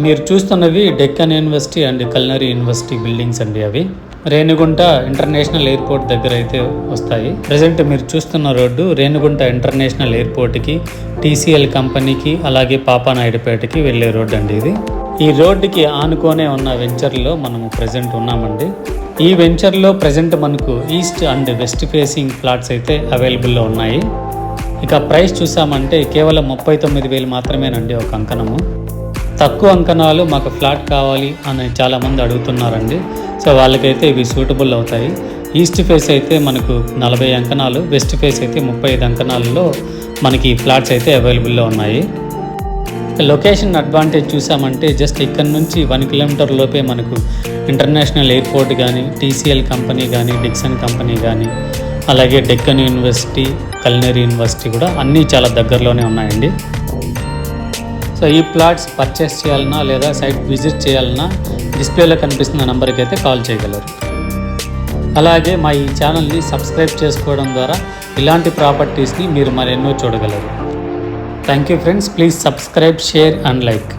మీరు చూస్తున్నవి Deccan university and culinary university buildings అండి అవి. రేణిగుంట ఇంటర్నేషనల్ ఎయిర్పోర్ట్ దగ్గర అయితే వస్తాయి. ప్రజెంట్ మీరు చూస్తున్న రోడ్డు రేణిగుంట ఇంటర్నేషనల్ ఎయిర్పోర్ట్కి టీసీఎల్ కంపెనీకి అలాగే పాపానాయుడుపేటకి వెళ్ళే రోడ్డు అండి ఇది. ఈ రోడ్డుకి ఆనుకోనే ఉన్న వెంచర్లో మనము ప్రజెంట్ ఉన్నామండి. ఈ వెంచర్లో ప్రజెంట్ మనకు east and west facing plots అయితే అవైలబుల్లో ఉన్నాయి. ఇక ప్రైస్ చూసామంటే కేవలం ముప్పై తొమ్మిది వేలు మాత్రమేనండి ఒక అంకణము. తక్కువ అంకణాలు మాకు ఫ్లాట్ కావాలి అని చాలామంది అడుగుతున్నారండి. సో వాళ్ళకైతే ఇవి సూటబుల్ అవుతాయి. ఈస్ట్ ఫేస్ అయితే మనకు నలభై అంకణాలు వెస్ట్ ఫేస్ అయితే ముప్పై ఐదు అంకణాలలో మనకి ఫ్లాట్స్ అయితే అవైలబుల్లో ఉన్నాయి. లొకేషన్ అడ్వాంటేజ్ చూసామంటే జస్ట్ ఇక్కడ నుంచి వన్ కిలోమీటర్ లోపే మనకు ఇంటర్నేషనల్ ఎయిర్పోర్ట్ కానీ టీసీఎల్ కంపెనీ కానీ డిక్సన్ కంపెనీ కానీ అలాగే డెక్కన్ యూనివర్సిటీ కల్నరీ యూనివర్సిటీ కూడా అన్నీ చాలా దగ్గరలోనే ఉన్నాయండి. సో ఈ ప్లాట్స్ పర్చేస్ చేయాలన్నా లేదా సైట్ విజిట్ చేయాలన్నా డిస్ప్లేలో కనిపిస్తున్న నెంబర్కి అయితే కాల్ చేయగలరు. అలాగే మా ఈ ఛానల్ని సబ్స్క్రైబ్ చేసుకోవడం ద్వారా ఇలాంటి ప్రాపర్టీస్ని మీరు మరెన్నో చూడగలరు. Thank you friends. Please subscribe share and like.